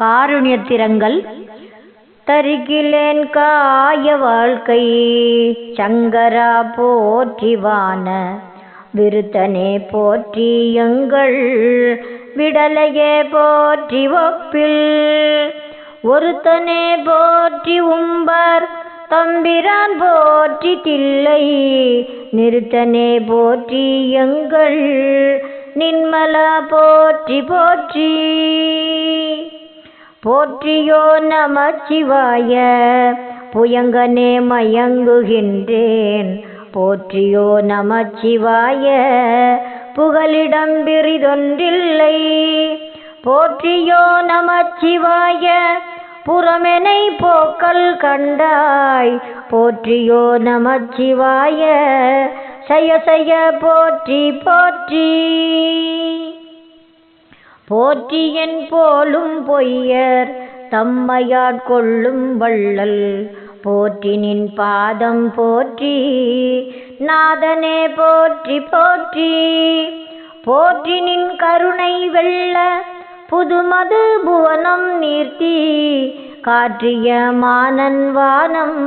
காருண்யத்திரங்கள் தருகிலேன் காய வாழ்க்கை. சங்கரா போற்றிவான விருத்தனே போற்றி எங்கள். விடலையே போற்றி ஒப்பில் ஒருத்தனே போற்றி உம்பர். தம்பிரான் போற்றி தில்லை நிறுத்தனே போற்றி எங்கள். நின்மலா போற்றி போற்றி. போற்றியோ நமச்சிவாய புயங்கனே மயங்குகின்றேன். போற்றியோ நமச்சிவாய புகலிடம் பிரிதொன்றில்லை போற்றியோ நமச்சிவாய புறமெனை போக்கல் கண்டாய். போற்றியோ நமச்சிவாய சய சய போற்றி போற்றி. போற்றியன் போலும் பொய்யர் தம்மையாட்கொள்ளும் வள்ளல். போற்றினின் பாதம் போற்றி நாதனே போற்றி போற்றி. போற்றினின் கருணை வெள்ள புதுமது புவனம் நீர்த்தி காற்றிய மானன் வானம்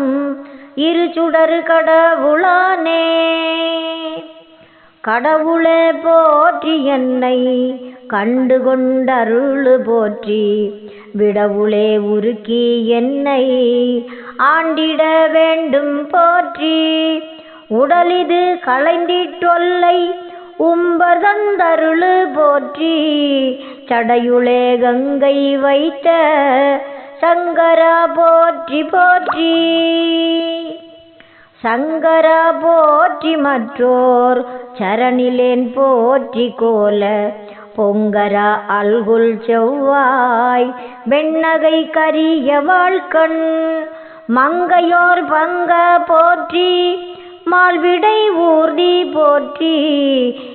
இரு சுடரு கடவுளானே. கடவுளே போற்றி என்னை கண்டு கொண்டருளு போற்றி. விடவுளே உருக்கி என்னை ஆண்டிட வேண்டும் போற்றி. உடலிது களைந்திட்டொல்லை உம்பதந்தருளு போற்றி. சடையுளே கங்கை வைத்த சங்கரா போற்றி போற்றி. சங்கரா போற்றி மற்றோர் சரணிலேன் போற்றி கோல பொங்கரா அல்குல் செவ்வாய். வெண்ணகை கரிய வாழ்கண் மங்கையோர் பங்க போற்றி. மால்விடை ஊர்தி போற்றி.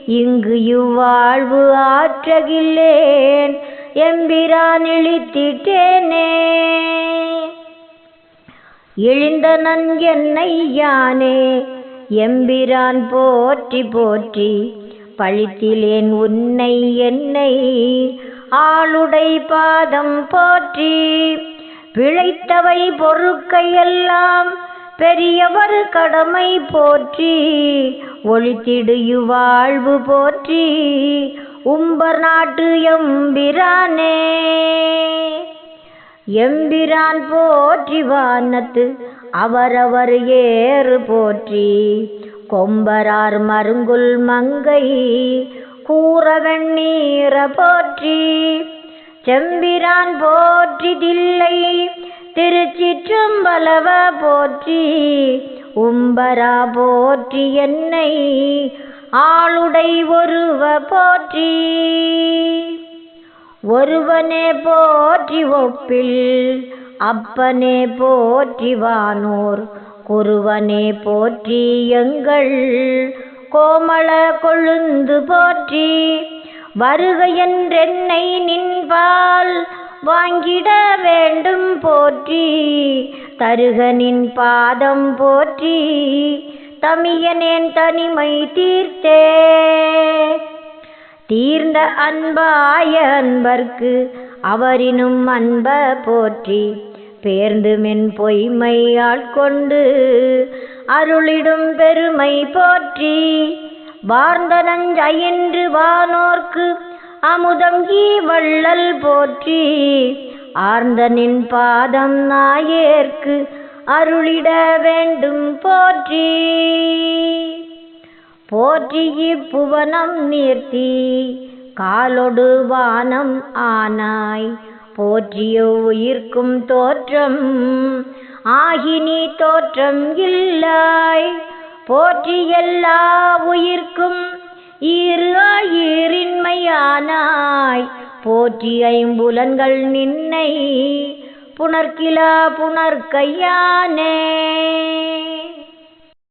இங்கு இவ்வாழ்வு ஆற்றகில்லேன். எம்பிரான் இழித்திட்டேனே இழிந்தனன் என்னை யானே. எம்பிரான் போற்றி போற்றி பழித்திலேன் உன்னை என்னை ஆளுடை பாதம் போற்றி. பிழைத்தவை பொறுக்கையெல்லாம் பெரியவர் கடமை போற்றி. ஒழித்திடு வாழ்வு போற்றி உம்பர் நாட்டு எம்பிரானே. எம்பிரான் போற்றி வானத்து அவரவர் ஏறு போற்றி. கொம்பரார் மருங்குல் மங்கை கூற வெண்ணீர போற்றி. செம்பிரான் போற்றி தில்லை திருச்சிற்றம்பலவ போற்றி. உம்பரா போற்றி என்னை ஆளுடை ஒருவ போற்றி. ஒருவனே போற்றி ஒப்பில் அப்பனே போற்றி வானோர். குருவனே போற்றி எங்கள் கோமள கொழுந்து போற்றி. வருகையென்றென்னை நின்பால் வாங்கிட வேண்டும் போற்றி. தருகனின் பாதம் போற்றி தமியனேன் தனிமை தீர்த்தே. தீர்ந்த அன்பாய அன்பர்க்கு அவரினும் அன்ப போற்றி பேர்ந்துமென் பொய்மையால் கொண்டு அருளிடும் பெருமை போற்றி. வார்ந்த நஞ்சயின்று வானோர்க்கு அமுதம் ஈ வள்ளல் போற்றி. ஆர்ந்தனின் பாதம் நாயேற்கு அருளிட வேண்டும் போற்றி. போற்றி புவனம் நீர்த்தி காலொடு வானம் ஆனாய். போற்றிய உயிர்க்கும் தோற்றம் ஆகினி தோற்றம் இல்லாய். போற்றி எல்லா உயிர்க்கும் இரு ஆயிரின்மையானாய் போற்றி ஐம்புலன்கள் நின்னை புணர்கிலா புணர்கையானே